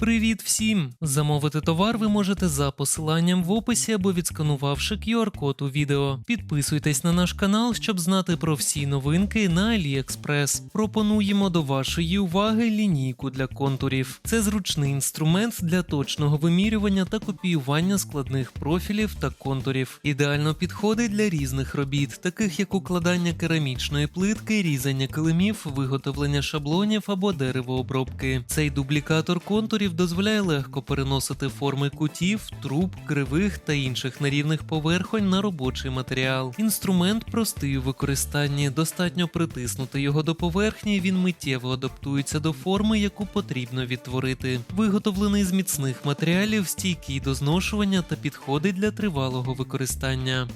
Привіт всім! Замовити товар ви можете за посиланням в описі або відсканувавши QR-код у відео. Підписуйтесь на наш канал, щоб знати про всі новинки на AliExpress. Пропонуємо до вашої уваги лінійку для контурів. Це зручний інструмент для точного вимірювання та копіювання складних профілів та контурів. Ідеально підходить для різних робіт, таких як укладання керамічної плитки, різання килимів, виготовлення шаблонів або деревообробки. Цей дублікатор контурів дозволяє легко переносити форми кутів, труб, кривих та інших нерівних поверхонь на робочий матеріал. Інструмент простий у використанні, достатньо притиснути його до поверхні, він миттєво адаптується до форми, яку потрібно відтворити. Виготовлений з міцних матеріалів, стійкий до зношування та підходить для тривалого використання.